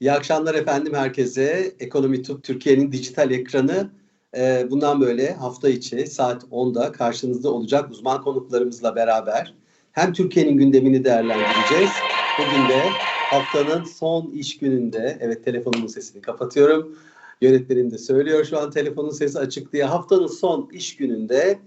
İyi akşamlar efendim herkese. Ekonomi Tub Türkiye'nin dijital ekranı e, bundan böyle hafta içi saat 10'da karşınızda olacak uzman konuklarımızla beraber hem Türkiye'nin gündemini değerlendireceğiz. Bugün de haftanın son iş gününde, evet telefonumun sesini kapatıyorum. Yönetmenim de söylüyor şu an telefonun sesi açık diye. Haftanın son iş gününde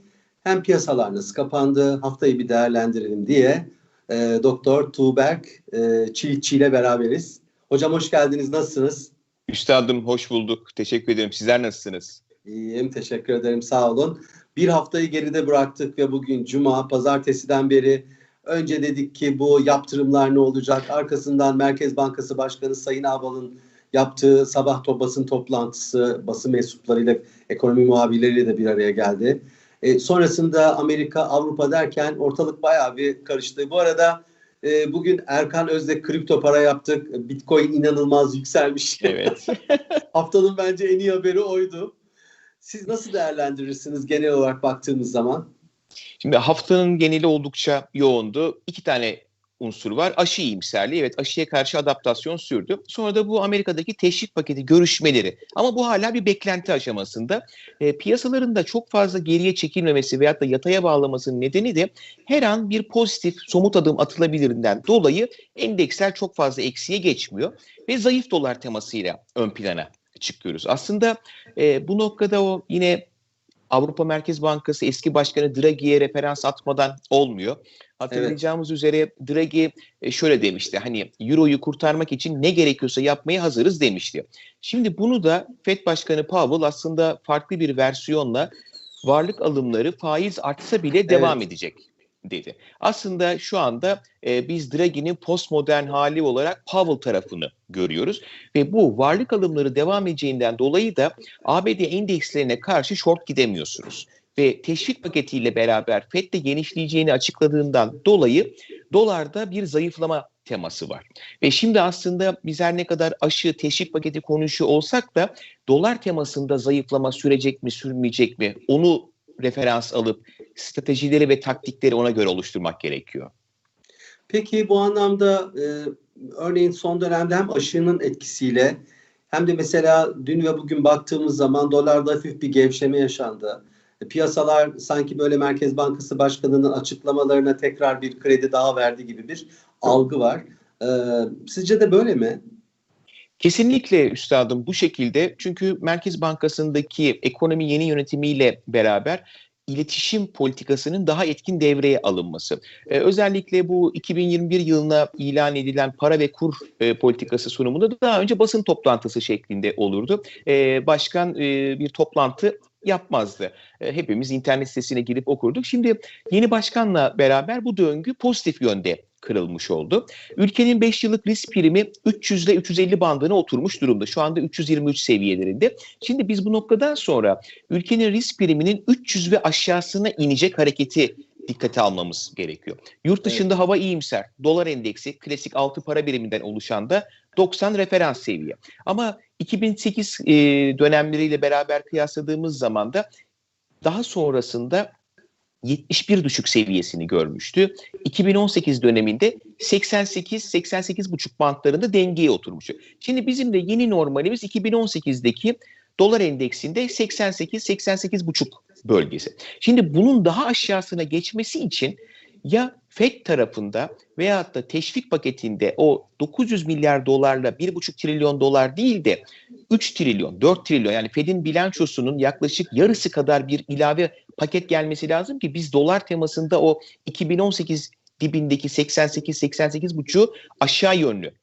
hem piyasalar nasıl kapandı, haftayı bir değerlendirelim diye e, Doktor Tuğberk e, Çilitçi ile beraberiz. Hocam hoş geldiniz. Nasılsınız? Üstadım hoş bulduk. Teşekkür ederim. Sizler nasılsınız? İyiyim. Teşekkür ederim. Sağ olun. Bir haftayı geride bıraktık ve bugün Cuma, Pazartesiden beri önce dedik ki bu yaptırımlar ne olacak? Arkasından Merkez Bankası Başkanı Sayın Abal'ın yaptığı sabah to basın toplantısı, basın mensuplarıyla, ekonomi muhabirleriyle de bir araya geldi. E, sonrasında Amerika, Avrupa derken ortalık bayağı bir karıştı. Bu arada e, bugün Erkan Öz'de kripto para yaptık. Bitcoin inanılmaz yükselmiş. Evet. Haftanın bence en iyi haberi oydu. Siz nasıl değerlendirirsiniz genel olarak baktığımız zaman? Şimdi haftanın geneli oldukça yoğundu. İki tane unsur var. Aşı iyimserliği. Evet aşıya karşı adaptasyon sürdü. Sonra da bu Amerika'daki teşvik paketi görüşmeleri. Ama bu hala bir beklenti aşamasında. E, piyasaların da çok fazla geriye çekilmemesi veyahut da yataya bağlamasının nedeni de her an bir pozitif somut adım atılabilirinden dolayı endeksler çok fazla eksiye geçmiyor. Ve zayıf dolar temasıyla ön plana çıkıyoruz. Aslında e, bu noktada o yine Avrupa Merkez Bankası eski başkanı Draghi'ye referans atmadan olmuyor. Hatırlayacağımız evet. üzere Draghi e, şöyle demişti. Hani Euro'yu kurtarmak için ne gerekiyorsa yapmaya hazırız demişti. Şimdi bunu da Fed Başkanı Powell aslında farklı bir versiyonla varlık alımları faiz artsa bile devam evet. edecek dedi. Aslında şu anda e, biz Draghi'nin postmodern hali olarak Powell tarafını görüyoruz ve bu varlık alımları devam edeceğinden dolayı da ABD endekslerine karşı short gidemiyorsunuz ve teşvik paketiyle beraber FED de genişleyeceğini açıkladığından dolayı dolarda bir zayıflama teması var. Ve şimdi aslında biz her ne kadar aşı teşvik paketi konuşuyor olsak da dolar temasında zayıflama sürecek mi sürmeyecek mi onu referans alıp stratejileri ve taktikleri ona göre oluşturmak gerekiyor. Peki bu anlamda e, örneğin son dönemde hem aşının etkisiyle hem de mesela dün ve bugün baktığımız zaman dolarda hafif bir gevşeme yaşandı. E, piyasalar sanki böyle Merkez Bankası Başkanı'nın açıklamalarına tekrar bir kredi daha verdi gibi bir algı var. E, sizce de böyle mi? Kesinlikle üstadım bu şekilde çünkü Merkez Bankası'ndaki ekonomi yeni yönetimiyle beraber iletişim politikasının daha etkin devreye alınması. Ee, özellikle bu 2021 yılına ilan edilen para ve kur e, politikası sunumunda da daha önce basın toplantısı şeklinde olurdu. E, başkan e, bir toplantı yapmazdı. E, hepimiz internet sitesine girip okurduk. Şimdi yeni başkanla beraber bu döngü pozitif yönde kırılmış oldu. Ülkenin 5 yıllık risk primi 300 ile 350 bandına oturmuş durumda. Şu anda 323 seviyelerinde. Şimdi biz bu noktadan sonra ülkenin risk priminin 300 ve aşağısına inecek hareketi dikkate almamız gerekiyor. Yurt dışında evet. hava iyimser. Dolar endeksi klasik 6 para biriminden oluşan da 90 referans seviye. Ama 2008 e, dönemleriyle beraber kıyasladığımız zaman da daha sonrasında 71 düşük seviyesini görmüştü. 2018 döneminde 88-88,5 bantlarında dengeye oturmuş. Şimdi bizim de yeni normalimiz 2018'deki dolar endeksinde 88-88,5 bölgesi. Şimdi bunun daha aşağısına geçmesi için ya FED tarafında veyahut da teşvik paketinde o 900 milyar dolarla 1,5 trilyon dolar değil de 3 trilyon, 4 trilyon yani FED'in bilançosunun yaklaşık yarısı kadar bir ilave paket gelmesi lazım ki biz dolar temasında o 2018 dibindeki 88 buçuğu aşağı yönlü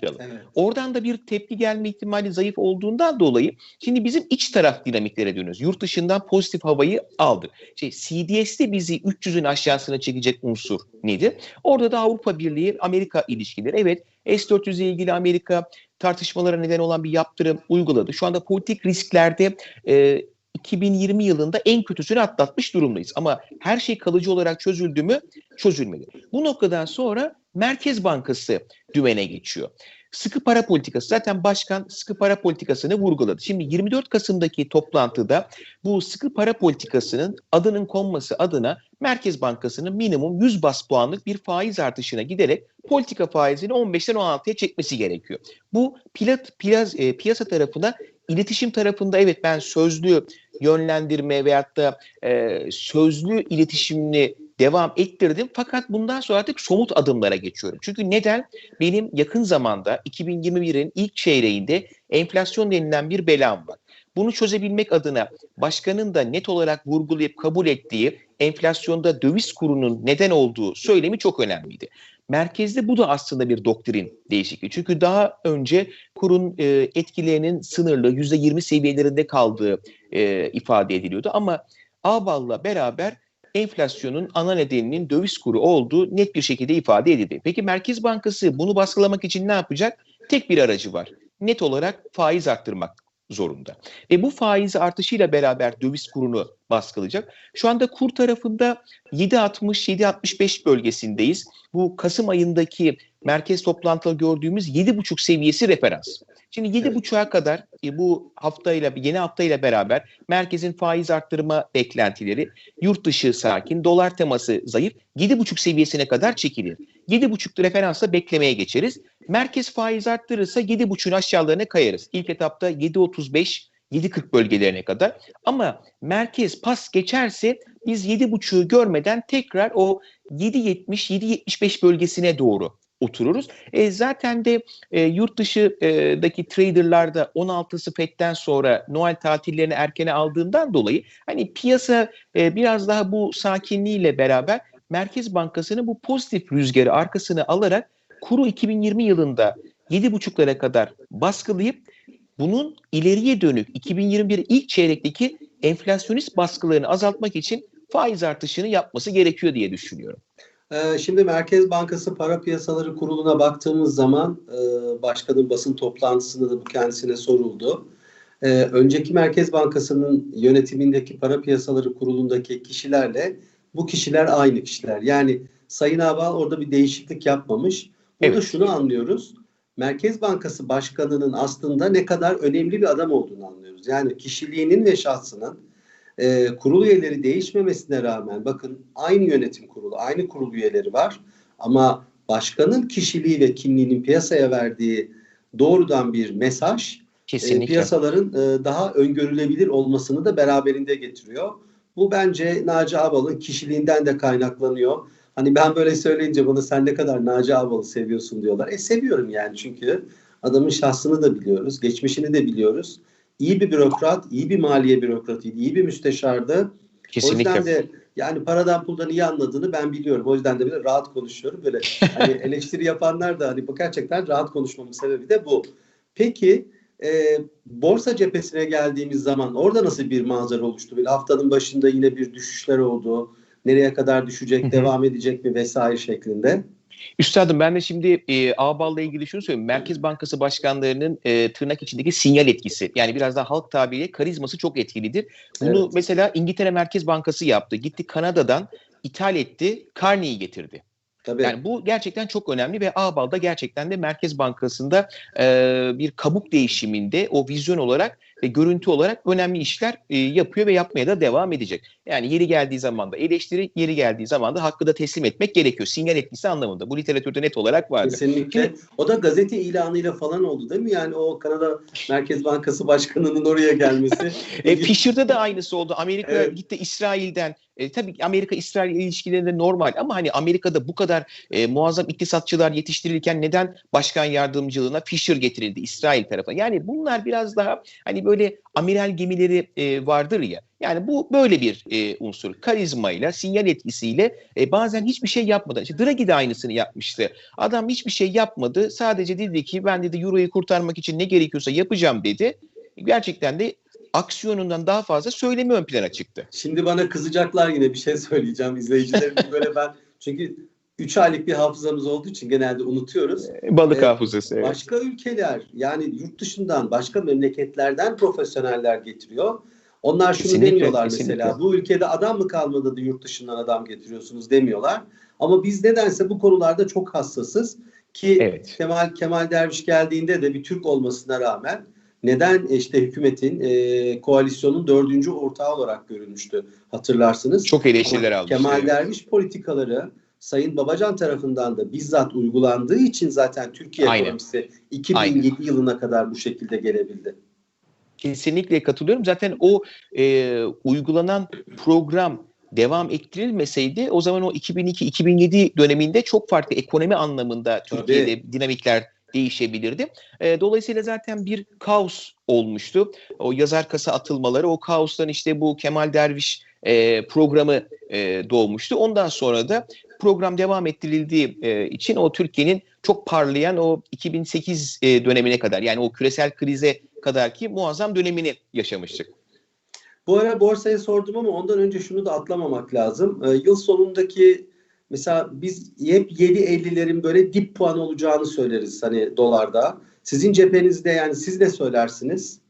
kıralım. Evet. Oradan da bir tepki gelme ihtimali zayıf olduğundan dolayı şimdi bizim iç taraf dinamiklere dönüyoruz. Yurt dışından pozitif havayı aldık. Şey, CDS'de bizi 300'ün aşağısına çekecek unsur nedir? Orada da Avrupa Birliği Amerika ilişkileri. Evet S-400 ile ilgili Amerika tartışmalara neden olan bir yaptırım uyguladı. Şu anda politik risklerde e, 2020 yılında en kötüsünü atlatmış durumdayız. Ama her şey kalıcı olarak çözüldü mü? Çözülmedi. Bu noktadan sonra Merkez Bankası dümene geçiyor. sıkı para politikası. Zaten başkan sıkı para politikasını vurguladı. Şimdi 24 Kasım'daki toplantıda bu sıkı para politikasının adının konması adına Merkez Bankası'nın minimum 100 bas puanlık bir faiz artışına giderek politika faizini 15'ten 16'ya çekmesi gerekiyor. Bu pilat, piyas, e, piyasa tarafına iletişim tarafında evet ben sözlü yönlendirme veyahut da e, sözlü iletişimini devam ettirdim. Fakat bundan sonra artık somut adımlara geçiyorum. Çünkü neden? Benim yakın zamanda 2021'in ilk çeyreğinde enflasyon denilen bir belam var. Bunu çözebilmek adına başkanın da net olarak vurgulayıp kabul ettiği enflasyonda döviz kurunun neden olduğu söylemi çok önemliydi. Merkezde bu da aslında bir doktrin değişikliği. Çünkü daha önce kurun e, etkilerinin sınırlı %20 seviyelerinde kaldığı e, ifade ediliyordu. Ama Ağbal'la beraber enflasyonun ana nedeninin döviz kuru olduğu net bir şekilde ifade edildi. Peki Merkez Bankası bunu baskılamak için ne yapacak? Tek bir aracı var. Net olarak faiz arttırmak zorunda. Ve bu faiz artışıyla beraber döviz kurunu baskılayacak. Şu anda kur tarafında 7.60-7.65 bölgesindeyiz. Bu Kasım ayındaki merkez toplantıda gördüğümüz 7.5 seviyesi referans. Şimdi 7.5'a evet. kadar e, bu haftayla yeni haftayla beraber merkezin faiz arttırma beklentileri yurt dışı sakin, dolar teması zayıf 7.5 seviyesine kadar çekilir. 7.5 referansla beklemeye geçeriz. Merkez faiz arttırırsa 7.5'ün aşağılarına kayarız. İlk etapta 7.35 7.40 bölgelerine kadar. Ama merkez pas geçerse biz 7.5'ü görmeden tekrar o 7.70-7.75 bölgesine doğru otururuz. E, zaten de e, yurt dışındaki traderlar da 16'sı FED'den sonra Noel tatillerini erkene aldığından dolayı hani piyasa e, biraz daha bu sakinliğiyle beraber Merkez Bankası'nın bu pozitif rüzgarı arkasını alarak kuru 2020 yılında 7,5'lara kadar baskılayıp bunun ileriye dönük 2021 ilk çeyrekteki enflasyonist baskılarını azaltmak için faiz artışını yapması gerekiyor diye düşünüyorum. Ee, şimdi Merkez Bankası Para Piyasaları Kurulu'na baktığımız zaman e, başkanın basın toplantısında da bu kendisine soruldu. Ee, önceki Merkez Bankası'nın yönetimindeki Para Piyasaları Kurulu'ndaki kişilerle bu kişiler aynı kişiler. Yani Sayın Abal orada bir değişiklik yapmamış. Burada evet. şunu anlıyoruz. Merkez Bankası Başkanı'nın aslında ne kadar önemli bir adam olduğunu anlıyoruz. Yani kişiliğinin ve şahsının e, kurul üyeleri değişmemesine rağmen bakın aynı yönetim kurulu, aynı kurul üyeleri var ama başkanın kişiliği ve kimliğinin piyasaya verdiği doğrudan bir mesaj e, piyasaların e, daha öngörülebilir olmasını da beraberinde getiriyor. Bu bence Naci Abal'ın kişiliğinden de kaynaklanıyor. Hani ben böyle söyleyince bana sen ne kadar Naci Abal'ı seviyorsun diyorlar. E seviyorum yani çünkü adamın şahsını da biliyoruz, geçmişini de biliyoruz iyi bir bürokrat, iyi bir maliye bürokratıydı, iyi bir müsteşardı. Kesinlikle. O yüzden de yani paradan puldan iyi anladığını ben biliyorum. O yüzden de bile rahat konuşuyorum. Böyle hani eleştiri yapanlar da hani bu gerçekten rahat konuşmamın sebebi de bu. Peki e, borsa cephesine geldiğimiz zaman orada nasıl bir manzara oluştu? Böyle haftanın başında yine bir düşüşler oldu. Nereye kadar düşecek, devam edecek mi vesaire şeklinde. Üstadım ben de şimdi e, Ağbal'la ilgili şunu söyleyeyim. Merkez Bankası başkanlarının e, tırnak içindeki sinyal etkisi. Yani biraz daha halk tabiriyle karizması çok etkilidir. Bunu evet. mesela İngiltere Merkez Bankası yaptı. Gitti Kanada'dan ithal etti, Carney'i getirdi. Tabii. Yani bu gerçekten çok önemli ve Ağbal'da gerçekten de Merkez Bankası'nda e, bir kabuk değişiminde o vizyon olarak ve görüntü olarak önemli işler e, yapıyor ve yapmaya da devam edecek. Yani yeri geldiği zaman da eleştiri, yeri geldiği zaman da hakkı da teslim etmek gerekiyor. Sinyal etkisi anlamında. Bu literatürde net olarak vardı. Kesinlikle. Şimdi, o da gazete ilanıyla falan oldu değil mi? Yani o Kanada Merkez Bankası Başkanı'nın oraya gelmesi. e, Fisher'da da aynısı oldu. Amerika evet. gitti İsrail'den e, tabii Amerika-İsrail ilişkilerinde normal ama hani Amerika'da bu kadar e, muazzam iktisatçılar yetiştirilirken neden başkan yardımcılığına Fisher getirildi İsrail tarafına? Yani bunlar biraz daha hani böyle amiral gemileri e, vardır ya. Yani bu böyle bir e, unsur. Karizmayla, sinyal etkisiyle e, bazen hiçbir şey yapmadan. İşte Draghi de aynısını yapmıştı. Adam hiçbir şey yapmadı. Sadece dedi ki ben dedi Euro'yu kurtarmak için ne gerekiyorsa yapacağım dedi. Gerçekten de aksiyonundan daha fazla söylemi ön plana çıktı. Şimdi bana kızacaklar yine bir şey söyleyeceğim izleyicilerim böyle ben çünkü 3 aylık bir hafızamız olduğu için genelde unutuyoruz. Ee, balık ee, hafızası. Evet. Başka ülkeler yani yurt dışından başka memleketlerden profesyoneller getiriyor. Onlar şunu kesinlikle, demiyorlar kesinlikle. mesela bu ülkede adam mı kalmadı da yurt dışından adam getiriyorsunuz demiyorlar. Ama biz nedense bu konularda çok hassasız. Ki Evet. Kemal Kemal Derviş geldiğinde de bir Türk olmasına rağmen neden işte hükümetin e, koalisyonun dördüncü ortağı olarak görülmüştü hatırlarsınız. Çok eleştiriler almıştı. Kemal evet. Derviş politikaları Sayın Babacan tarafından da bizzat uygulandığı için zaten Türkiye Aynen. ekonomisi 2007 yılına kadar bu şekilde gelebildi. Kesinlikle katılıyorum. Zaten o e, uygulanan program devam ettirilmeseydi o zaman o 2002-2007 döneminde çok farklı ekonomi anlamında Tabii. Türkiye'de dinamikler değişebilirdi. E, dolayısıyla zaten bir kaos olmuştu. O yazar kasa atılmaları, o kaostan işte bu Kemal Derviş e, programı e, doğmuştu. Ondan sonra da program devam ettirildiği e, için o Türkiye'nin çok parlayan o 2008 e, dönemine kadar yani o küresel krize kadar ki muazzam dönemini yaşamıştık. Bu ara borsaya sordum ama ondan önce şunu da atlamamak lazım. Ee, yıl sonundaki mesela biz hep 7.50'lerin böyle dip puan olacağını söyleriz hani dolarda. Sizin cephenizde yani siz ne söylersiniz?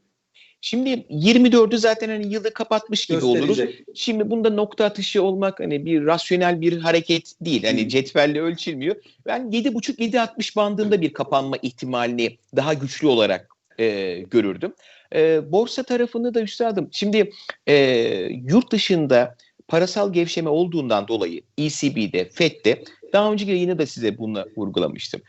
Şimdi 24'ü zaten hani yılı kapatmış gibi oluruz. Şimdi bunda nokta atışı olmak hani bir rasyonel bir hareket değil. Hani cetvelle ölçülmüyor. Ben 7.5-7.60 bandında bir kapanma ihtimalini daha güçlü olarak e, görürdüm. E, borsa tarafını da üstadım. Şimdi e, yurt dışında parasal gevşeme olduğundan dolayı ECB'de, FED'de daha önceki yayını da size bunu vurgulamıştım.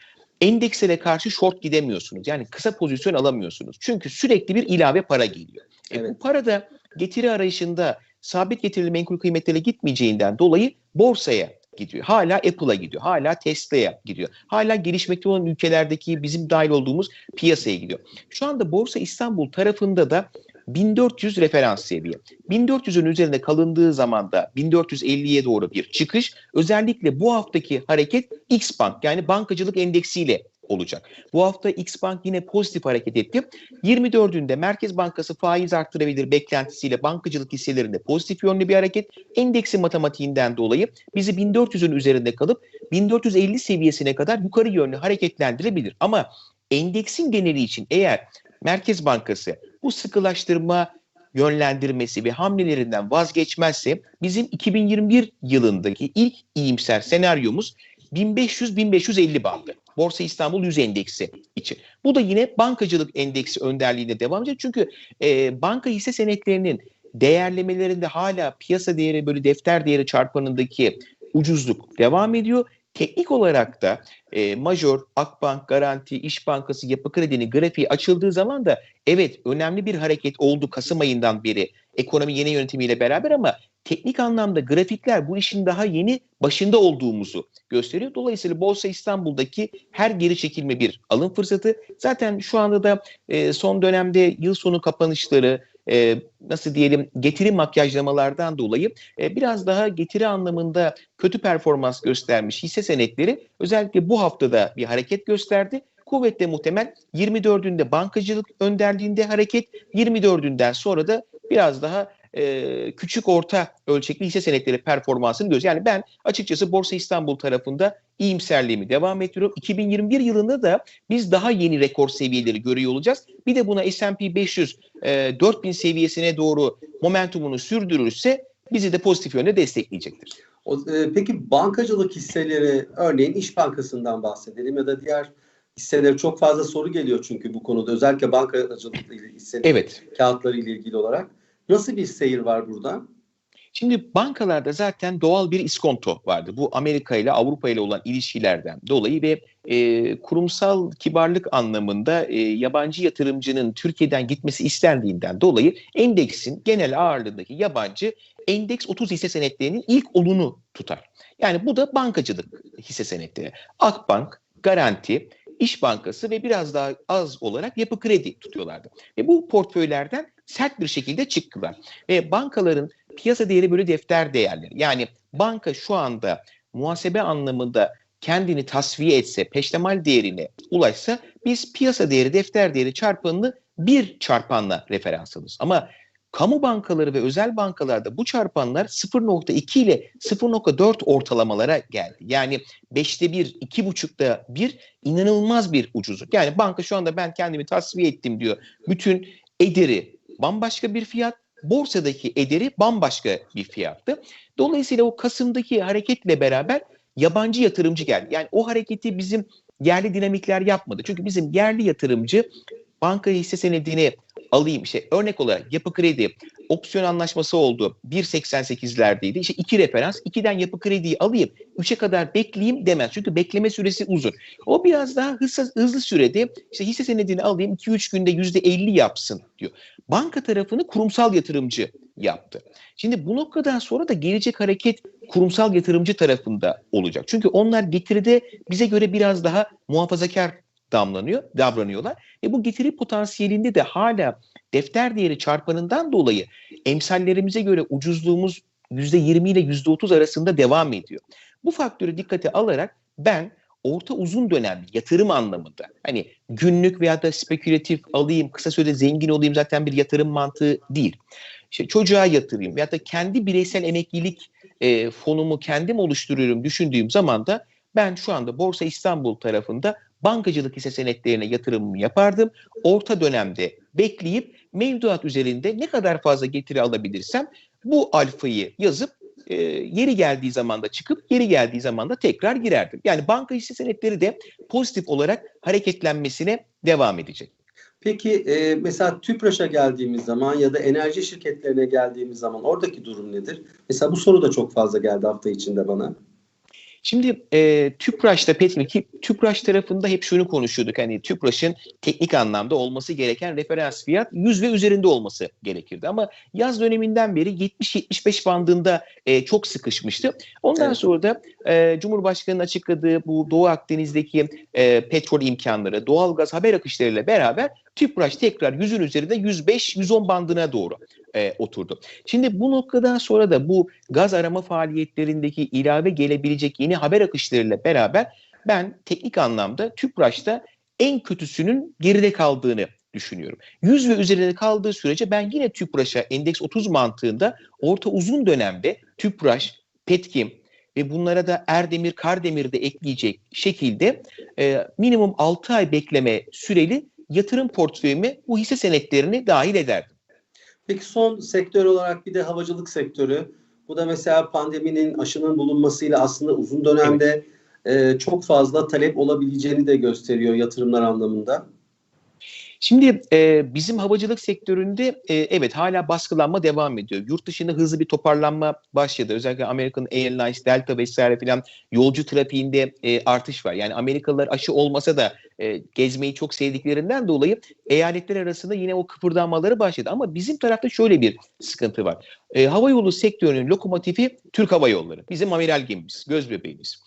Endekslere karşı short gidemiyorsunuz. Yani kısa pozisyon alamıyorsunuz. Çünkü sürekli bir ilave para geliyor. E, Evet. bu para da getiri arayışında sabit getirili menkul kıymetlere gitmeyeceğinden dolayı borsaya gidiyor. Hala Apple'a gidiyor. Hala Tesla'ya gidiyor. Hala gelişmekte olan ülkelerdeki bizim dahil olduğumuz piyasaya gidiyor. Şu anda Borsa İstanbul tarafında da 1400 referans seviye. 1400'ün üzerinde kalındığı zaman da 1450'ye doğru bir çıkış. Özellikle bu haftaki hareket X Bank yani bankacılık endeksiyle olacak. Bu hafta X Bank yine pozitif hareket etti. 24'ünde Merkez Bankası faiz arttırabilir beklentisiyle bankacılık hisselerinde pozitif yönlü bir hareket. Endeksi matematiğinden dolayı bizi 1400'ün üzerinde kalıp 1450 seviyesine kadar yukarı yönlü hareketlendirebilir. Ama endeksin geneli için eğer Merkez Bankası bu sıkılaştırma yönlendirmesi ve hamlelerinden vazgeçmezse bizim 2021 yılındaki ilk iyimser senaryomuz 1500-1550 bandı. Borsa İstanbul 100 endeksi için. Bu da yine bankacılık endeksi önderliğinde devam edecek. Çünkü e, banka hisse senetlerinin değerlemelerinde hala piyasa değeri böyle defter değeri çarpanındaki ucuzluk devam ediyor. Teknik olarak da e, Major, Akbank, Garanti, İş Bankası, Yapı Kredi'nin grafiği açıldığı zaman da evet önemli bir hareket oldu Kasım ayından beri ekonomi yeni yönetimiyle beraber ama teknik anlamda grafikler bu işin daha yeni başında olduğumuzu gösteriyor. Dolayısıyla Borsa İstanbul'daki her geri çekilme bir alım fırsatı. Zaten şu anda da e, son dönemde yıl sonu kapanışları e, nasıl diyelim getiri makyajlamalardan dolayı e, biraz daha getiri anlamında kötü performans göstermiş hisse senetleri özellikle bu haftada bir hareket gösterdi. Kuvvetle muhtemel 24'ünde bankacılık önderliğinde hareket 24'ünden sonra da biraz daha e, küçük orta ölçekli hisse senetleri performansını görüyoruz. Yani ben açıkçası Borsa İstanbul tarafında iyimserliğimi devam ettiriyorum. 2021 yılında da biz daha yeni rekor seviyeleri görüyor olacağız. Bir de buna S&P 500 e, 4000 seviyesine doğru momentumunu sürdürürse bizi de pozitif yönde destekleyecektir. O, e, peki bankacılık hisseleri örneğin İş Bankası'ndan bahsedelim ya da diğer hisseleri çok fazla soru geliyor çünkü bu konuda özellikle bankacılık hisseleri Evet. kağıtları ile ilgili olarak. Nasıl bir seyir var burada? Şimdi bankalarda zaten doğal bir iskonto vardı. Bu Amerika ile Avrupa ile olan ilişkilerden dolayı ve e, kurumsal kibarlık anlamında e, yabancı yatırımcının Türkiye'den gitmesi istendiğinden dolayı endeksin genel ağırlığındaki yabancı endeks 30 hisse senetlerinin ilk olunu tutar. Yani bu da bankacılık hisse senetleri. Akbank, Garanti, İş Bankası ve biraz daha az olarak Yapı Kredi tutuyorlardı. Ve bu portföylerden sert bir şekilde çıktılar. Ve bankaların piyasa değeri böyle defter değerleri. Yani banka şu anda muhasebe anlamında kendini tasfiye etse, peştemal değerine ulaşsa biz piyasa değeri, defter değeri çarpanını bir çarpanla referans alırız. Ama kamu bankaları ve özel bankalarda bu çarpanlar 0.2 ile 0.4 ortalamalara geldi. Yani 5'te 1, 2.5'da 1 inanılmaz bir ucuzluk. Yani banka şu anda ben kendimi tasfiye ettim diyor. Bütün ederi bambaşka bir fiyat, borsadaki ederi bambaşka bir fiyattı. Dolayısıyla o Kasım'daki hareketle beraber yabancı yatırımcı geldi. Yani o hareketi bizim yerli dinamikler yapmadı. Çünkü bizim yerli yatırımcı banka hisse senedini alayım işte örnek olarak yapı kredi opsiyon anlaşması oldu. 1.88'lerdeydi işte iki referans 2'den yapı krediyi alayım 3'e kadar bekleyeyim demez. Çünkü bekleme süresi uzun. O biraz daha hızlı, hızlı sürede işte hisse senedini alayım 2-3 günde %50 yapsın diyor. Banka tarafını kurumsal yatırımcı yaptı. Şimdi bu noktadan sonra da gelecek hareket kurumsal yatırımcı tarafında olacak. Çünkü onlar getiride bize göre biraz daha muhafazakar damlanıyor, davranıyorlar. Ve bu getiri potansiyelinde de hala defter değeri çarpanından dolayı emsallerimize göre ucuzluğumuz %20 ile %30 arasında devam ediyor. Bu faktörü dikkate alarak ben orta uzun dönemli yatırım anlamında hani günlük veya da spekülatif alayım kısa sürede zengin olayım zaten bir yatırım mantığı değil. İşte çocuğa yatırayım veya da kendi bireysel emeklilik e, fonumu kendim oluşturuyorum düşündüğüm zaman da ben şu anda Borsa İstanbul tarafında bankacılık hisse senetlerine yatırımımı yapardım. Orta dönemde bekleyip mevduat üzerinde ne kadar fazla getiri alabilirsem bu alfayı yazıp e, yeri geldiği zaman da çıkıp yeri geldiği zaman da tekrar girerdim. Yani banka hisse senetleri de pozitif olarak hareketlenmesine devam edecek. Peki e, mesela TÜPRAŞ'a geldiğimiz zaman ya da enerji şirketlerine geldiğimiz zaman oradaki durum nedir? Mesela bu soru da çok fazla geldi hafta içinde bana. Şimdi e, TÜPRAŞ'ta Petrik, ki TÜPRAŞ tarafında hep şunu konuşuyorduk. Hani TÜPRAŞ'ın teknik anlamda olması gereken referans fiyat 100 ve üzerinde olması gerekirdi. Ama yaz döneminden beri 70-75 bandında e, çok sıkışmıştı. Ondan Evet. sonra da e, Cumhurbaşkanı'nın açıkladığı bu Doğu Akdeniz'deki e, petrol imkanları, doğalgaz haber akışlarıyla beraber TÜPRAŞ tekrar 100'ün üzerinde 105-110 bandına doğru e, oturdu. Şimdi bu noktadan sonra da bu gaz arama faaliyetlerindeki ilave gelebilecek yeni haber akışlarıyla beraber ben teknik anlamda TÜPRAŞ'ta en kötüsünün geride kaldığını düşünüyorum. 100 ve üzerinde kaldığı sürece ben yine TÜPRAŞ'a endeks 30 mantığında orta uzun dönemde TÜPRAŞ, Petkim ve bunlara da Erdemir, Kardemir de ekleyecek şekilde e, minimum 6 ay bekleme süreli yatırım portföyüme bu hisse senetlerini dahil ederdim. Peki son sektör olarak bir de havacılık sektörü. Bu da mesela pandeminin aşının bulunmasıyla aslında uzun dönemde e, çok fazla talep olabileceğini de gösteriyor yatırımlar anlamında. Şimdi e, bizim havacılık sektöründe e, evet hala baskılanma devam ediyor. Yurt dışında hızlı bir toparlanma başladı. Özellikle American Airlines, Delta vesaire filan yolcu trafiğinde e, artış var. Yani Amerikalılar aşı olmasa da e, gezmeyi çok sevdiklerinden dolayı eyaletler arasında yine o kıpırdanmaları başladı. Ama bizim tarafta şöyle bir sıkıntı var. E, havayolu sektörünün lokomotifi Türk Hava Yolları. Bizim amiral gemimiz, göz bebeğimiz.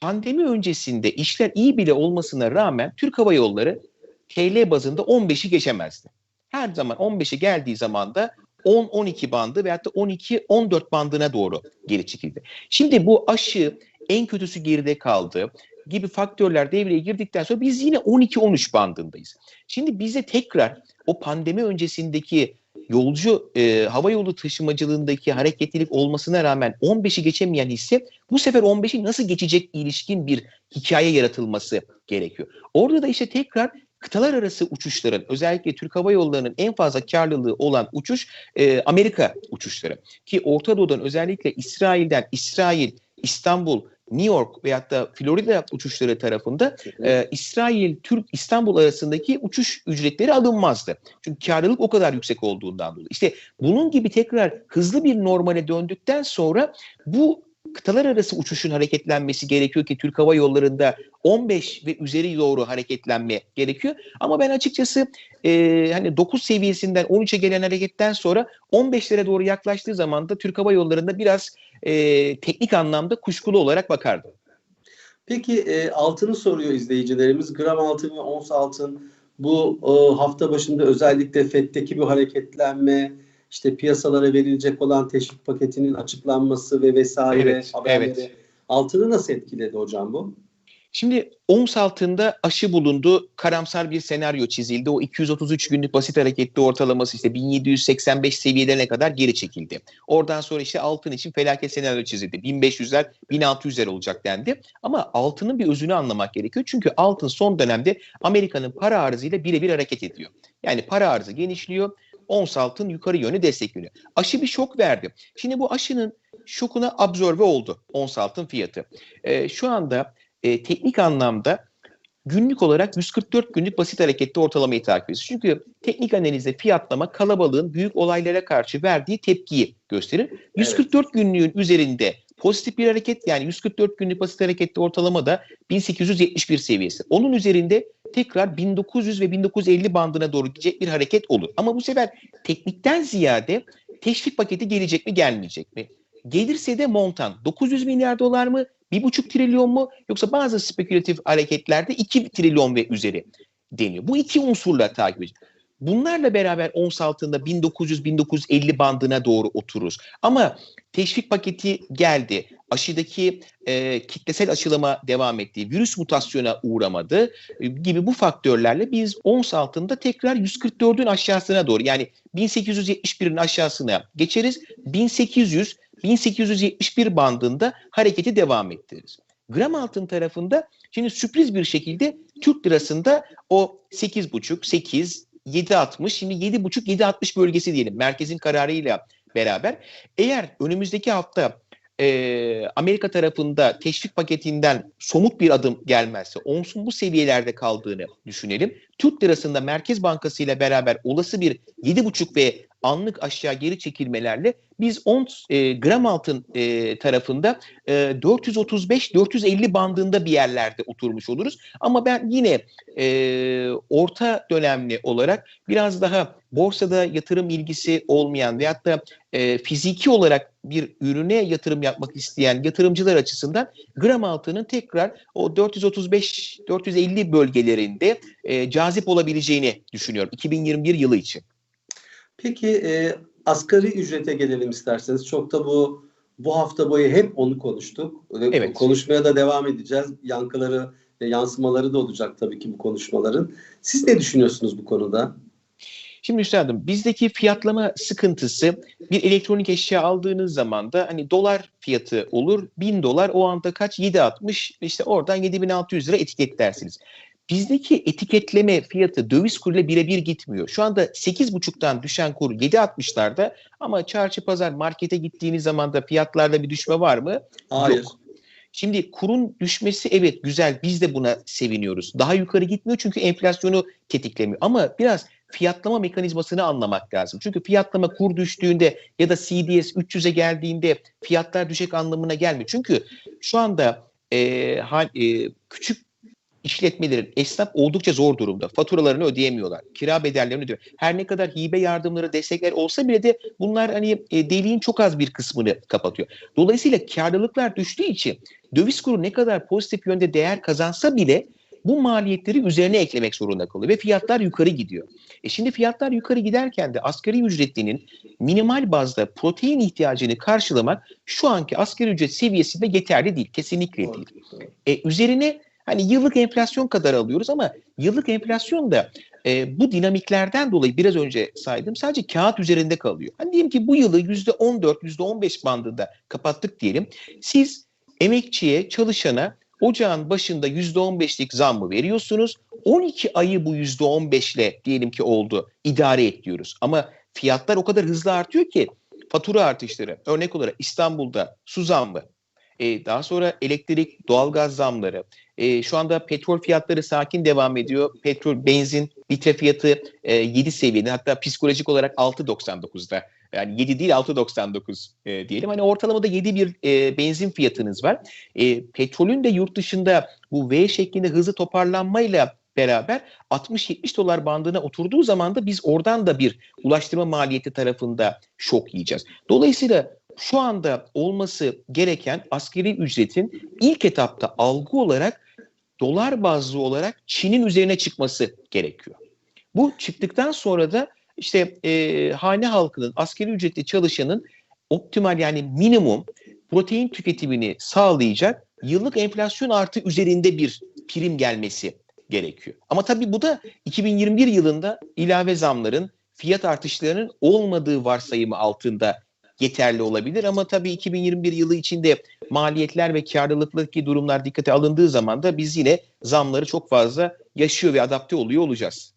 Pandemi öncesinde işler iyi bile olmasına rağmen Türk Hava Yolları TL bazında 15'i geçemezdi. Her zaman 15'e geldiği zaman da 10-12 bandı veyahut da 12-14 bandına doğru geri çekildi. Şimdi bu aşı en kötüsü geride kaldı gibi faktörler devreye girdikten sonra biz yine 12-13 bandındayız. Şimdi bize tekrar o pandemi öncesindeki yolcu e, hava yolu taşımacılığındaki hareketlilik olmasına rağmen 15'i geçemeyen hisse bu sefer 15'i nasıl geçecek ilişkin bir hikaye yaratılması gerekiyor. Orada da işte tekrar kıtalar arası uçuşların özellikle Türk Hava Yolları'nın en fazla karlılığı olan uçuş e, Amerika uçuşları. Ki Orta Doğu'dan özellikle İsrail'den İsrail, İstanbul, New York veyahut da Florida uçuşları tarafında e, İsrail, Türk, İstanbul arasındaki uçuş ücretleri alınmazdı. Çünkü karlılık o kadar yüksek olduğundan dolayı. İşte bunun gibi tekrar hızlı bir normale döndükten sonra bu kıtalar arası uçuşun hareketlenmesi gerekiyor ki Türk Hava Yolları'nda 15 ve üzeri doğru hareketlenme gerekiyor. Ama ben açıkçası e, hani 9 seviyesinden 13'e gelen hareketten sonra 15'lere doğru yaklaştığı zaman da Türk Hava Yolları'nda biraz e, teknik anlamda kuşkulu olarak bakardım. Peki e, altını soruyor izleyicilerimiz. Gram altın ve ons altın bu e, hafta başında özellikle FED'deki bu hareketlenme, işte piyasalara verilecek olan teşvik paketinin açıklanması ve vesaire Evet, haberleri evet. altını nasıl etkiledi hocam bu? Şimdi ons altında aşı bulundu. Karamsar bir senaryo çizildi. O 233 günlük basit hareketli ortalaması işte 1785 seviyelerine kadar geri çekildi. Oradan sonra işte altın için felaket senaryo çizildi. 1500'ler 1600'ler olacak dendi. Ama altının bir özünü anlamak gerekiyor. Çünkü altın son dönemde Amerika'nın para arzıyla birebir hareket ediyor. Yani para arzı genişliyor. Ons altın yukarı yönü destekleniyor. Aşı bir şok verdi. Şimdi bu aşının şokuna absorbe oldu ons altın fiyatı. Ee, şu anda e, teknik anlamda günlük olarak 144 günlük basit hareketli ortalamayı takip ediyoruz. Çünkü teknik analizde fiyatlama kalabalığın büyük olaylara karşı verdiği tepkiyi gösterir. 144 günlüğün üzerinde pozitif bir hareket yani 144 günlük basit hareketli ortalama da 1871 seviyesi. Onun üzerinde tekrar 1900 ve 1950 bandına doğru gidecek bir hareket olur. Ama bu sefer teknikten ziyade teşvik paketi gelecek mi gelmeyecek mi? Gelirse de montan 900 milyar dolar mı? 1,5 trilyon mu? Yoksa bazı spekülatif hareketlerde 2 trilyon ve üzeri deniyor. Bu iki unsurla takip edeceğiz. Bunlarla beraber ons altında 1900-1950 bandına doğru otururuz. Ama teşvik paketi geldi. Aşıdaki e, kitlesel aşılama devam etti. Virüs mutasyona uğramadı e, gibi bu faktörlerle biz ons altında tekrar 144'ün aşağısına doğru yani 1871'in aşağısına geçeriz. 1800 1871 bandında hareketi devam ettiririz. Gram altın tarafında şimdi sürpriz bir şekilde Türk lirasında o 8,5, 8, 7.60 şimdi 7.5 7.60 bölgesi diyelim merkezin kararıyla beraber. Eğer önümüzdeki hafta e, Amerika tarafında teşvik paketinden somut bir adım gelmezse onsun bu seviyelerde kaldığını düşünelim. Türk lirasında Merkez Bankası ile beraber olası bir 7.5 ve anlık aşağı geri çekilmelerle biz 10 e, gram altın e, tarafında e, 435-450 bandında bir yerlerde oturmuş oluruz. Ama ben yine e, orta dönemli olarak biraz daha borsada yatırım ilgisi olmayan veyahut da e, fiziki olarak bir ürüne yatırım yapmak isteyen yatırımcılar açısından gram altının tekrar o 435-450 bölgelerinde e, cazip olabileceğini düşünüyorum 2021 yılı için. Peki e, asgari ücrete gelelim isterseniz. Çok da bu bu hafta boyu hep onu konuştuk. Evet. Konuşmaya da devam edeceğiz. Yankıları ve yansımaları da olacak tabii ki bu konuşmaların. Siz ne düşünüyorsunuz bu konuda? Şimdi üstadım bizdeki fiyatlama sıkıntısı bir elektronik eşya aldığınız zaman da hani dolar fiyatı olur. 1000 dolar o anda kaç? 7.60 işte oradan 7600 lira etiketlersiniz. Bizdeki etiketleme fiyatı döviz kuruyla birebir gitmiyor. Şu anda 8.5'tan düşen kur 7.60'larda ama çarşı pazar markete gittiğiniz zaman da fiyatlarda bir düşme var mı? Hayır. Yok. Şimdi kurun düşmesi evet güzel biz de buna seviniyoruz. Daha yukarı gitmiyor çünkü enflasyonu tetiklemiyor. Ama biraz fiyatlama mekanizmasını anlamak lazım. Çünkü fiyatlama kur düştüğünde ya da CDS 300'e geldiğinde fiyatlar düşecek anlamına gelmiyor. Çünkü şu anda e, ha, e, küçük işletmelerin, esnaf oldukça zor durumda. Faturalarını ödeyemiyorlar. Kira bedellerini ödüyor. Her ne kadar hibe yardımları, destekler olsa bile de bunlar hani e, deliğin çok az bir kısmını kapatıyor. Dolayısıyla karlılıklar düştüğü için döviz kuru ne kadar pozitif yönde değer kazansa bile bu maliyetleri üzerine eklemek zorunda kalıyor ve fiyatlar yukarı gidiyor. E şimdi fiyatlar yukarı giderken de asgari ücretlinin minimal bazda protein ihtiyacını karşılamak şu anki asgari ücret seviyesinde yeterli değil. Kesinlikle değil. E, üzerine Hani yıllık enflasyon kadar alıyoruz ama yıllık enflasyon da e, bu dinamiklerden dolayı biraz önce saydım sadece kağıt üzerinde kalıyor. Hani diyelim ki bu yılı %14, %15 bandında kapattık diyelim. Siz emekçiye, çalışana ocağın başında %15'lik zammı veriyorsunuz. 12 ayı bu %15 ile diyelim ki oldu idare et diyoruz. Ama fiyatlar o kadar hızlı artıyor ki fatura artışları örnek olarak İstanbul'da su zammı, e, daha sonra elektrik, doğalgaz zamları, e, şu anda petrol fiyatları sakin devam ediyor. Petrol, benzin, litre fiyatı e, 7 seviyede hatta psikolojik olarak 6.99'da. Yani 7 değil 6.99 e, diyelim. Hani ortalamada 7 bir e, benzin fiyatınız var. E, petrolün de yurt dışında bu V şeklinde hızlı toparlanmayla beraber 60-70 dolar bandına oturduğu zaman da biz oradan da bir ulaştırma maliyeti tarafında şok yiyeceğiz. Dolayısıyla şu anda olması gereken askeri ücretin ilk etapta algı olarak dolar bazlı olarak Çin'in üzerine çıkması gerekiyor. Bu çıktıktan sonra da işte e, hane halkının askeri ücretli çalışanın optimal yani minimum protein tüketimini sağlayacak yıllık enflasyon artı üzerinde bir prim gelmesi gerekiyor. Ama tabii bu da 2021 yılında ilave zamların, fiyat artışlarının olmadığı varsayımı altında yeterli olabilir ama tabii 2021 yılı içinde maliyetler ve karlılıktaki durumlar dikkate alındığı zaman da biz yine zamları çok fazla yaşıyor ve adapte oluyor olacağız.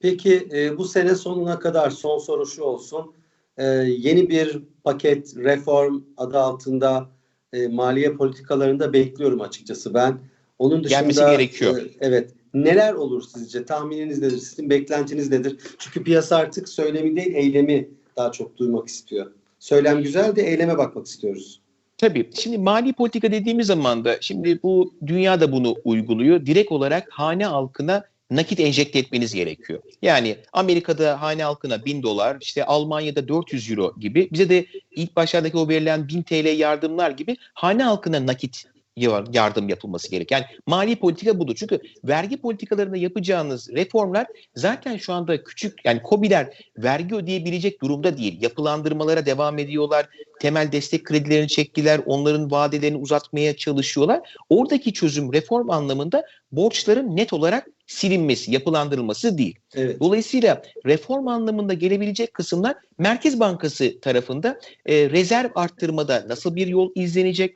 Peki e, bu sene sonuna kadar son soru şu olsun. E, yeni bir paket reform adı altında e, maliye politikalarında bekliyorum açıkçası ben. Onun dışında Gelmesi gerekiyor. E, evet. neler olur sizce? Tahmininiz nedir? Sizin beklentiniz nedir? Çünkü piyasa artık söylemi değil eylemi daha çok duymak istiyor. Söylem güzel de eyleme bakmak istiyoruz. Tabii. Şimdi mali politika dediğimiz zaman da şimdi bu dünya da bunu uyguluyor. Direkt olarak hane halkına nakit enjekte etmeniz gerekiyor. Yani Amerika'da hane halkına 1000 dolar, işte Almanya'da 400 euro gibi bize de ilk başlardaki o verilen 1000 TL yardımlar gibi hane halkına nakit yardım yapılması gerek. Yani mali politika budur. Çünkü vergi politikalarında yapacağınız reformlar zaten şu anda küçük yani KOBİ'ler vergi ödeyebilecek durumda değil. Yapılandırmalara devam ediyorlar. Temel destek kredilerini çektiler. Onların vadelerini uzatmaya çalışıyorlar. Oradaki çözüm reform anlamında borçların net olarak silinmesi, yapılandırılması değil. Evet. Dolayısıyla reform anlamında gelebilecek kısımlar Merkez Bankası tarafında e, rezerv arttırmada nasıl bir yol izlenecek?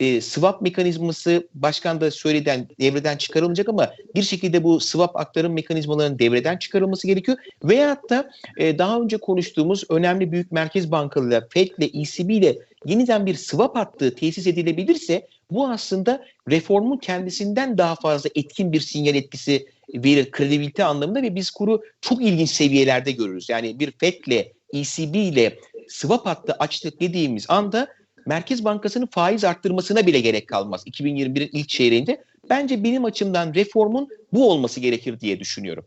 E, swap mekanizması başkan da söyleden devreden çıkarılacak ama bir şekilde bu swap aktarım mekanizmalarının devreden çıkarılması gerekiyor. Veyahut da e, daha önce konuştuğumuz önemli büyük merkez bankalarıyla FED ile ECB ile yeniden bir swap hattı tesis edilebilirse bu aslında reformun kendisinden daha fazla etkin bir sinyal etkisi verir kredibilite anlamında ve biz kuru çok ilginç seviyelerde görürüz. Yani bir FED ile ECB ile swap hattı açtık dediğimiz anda Merkez Bankası'nın faiz arttırmasına bile gerek kalmaz 2021'in ilk çeyreğinde. Bence benim açımdan reformun bu olması gerekir diye düşünüyorum.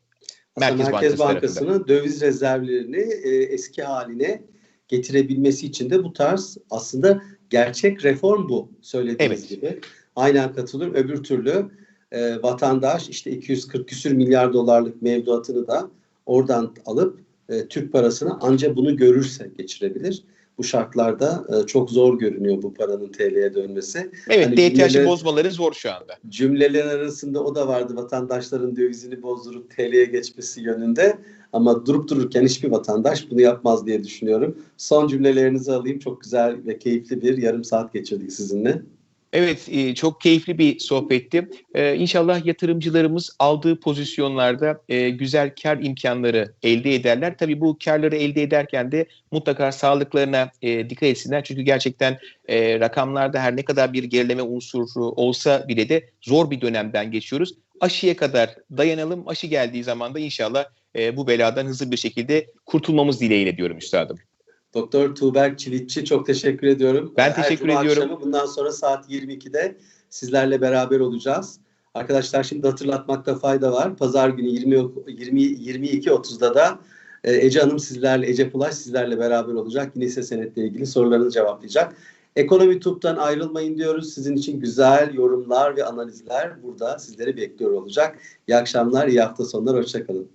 Merkez, Merkez Bankası'nın tarafında. döviz rezervlerini e, eski haline getirebilmesi için de bu tarz aslında gerçek reform bu söylediğiniz evet. gibi. Aynen katılır. Öbür türlü e, vatandaş işte 240 küsür milyar dolarlık mevduatını da oradan alıp e, Türk parasını ancak bunu görürse geçirebilir. Bu şartlarda e, çok zor görünüyor bu paranın TL'ye dönmesi. Evet, hani DTH'i bozmaları zor şu anda. Cümleler arasında o da vardı vatandaşların dövizini bozdurup TL'ye geçmesi yönünde. Ama durup dururken hiçbir vatandaş bunu yapmaz diye düşünüyorum. Son cümlelerinizi alayım. Çok güzel ve keyifli bir yarım saat geçirdik sizinle. Evet, e, çok keyifli bir sohbetti. E, inşallah yatırımcılarımız aldığı pozisyonlarda e, güzel kar imkanları elde ederler. Tabii bu karları elde ederken de mutlaka sağlıklarına dikkat etsinler. Çünkü gerçekten rakamlarda her ne kadar bir gerileme unsuru olsa bile de zor bir dönemden geçiyoruz. Aşıya kadar dayanalım. Aşı geldiği zaman da inşallah bu beladan hızlı bir şekilde kurtulmamız dileğiyle diyorum üstadım. Doktor Tuğberk Çivitçi çok teşekkür ediyorum. Ben teşekkür Her ediyorum. Akşamı bundan sonra saat 22'de sizlerle beraber olacağız. Arkadaşlar şimdi hatırlatmakta fayda var. Pazar günü 20, 20 22.30'da da e, Ece Hanım sizlerle, Ece Pulaş sizlerle beraber olacak. Yine hisse senetle ilgili sorularınızı cevaplayacak. Ekonomi Tup'tan ayrılmayın diyoruz. Sizin için güzel yorumlar ve analizler burada sizleri bekliyor olacak. İyi akşamlar, iyi hafta sonları, hoşçakalın.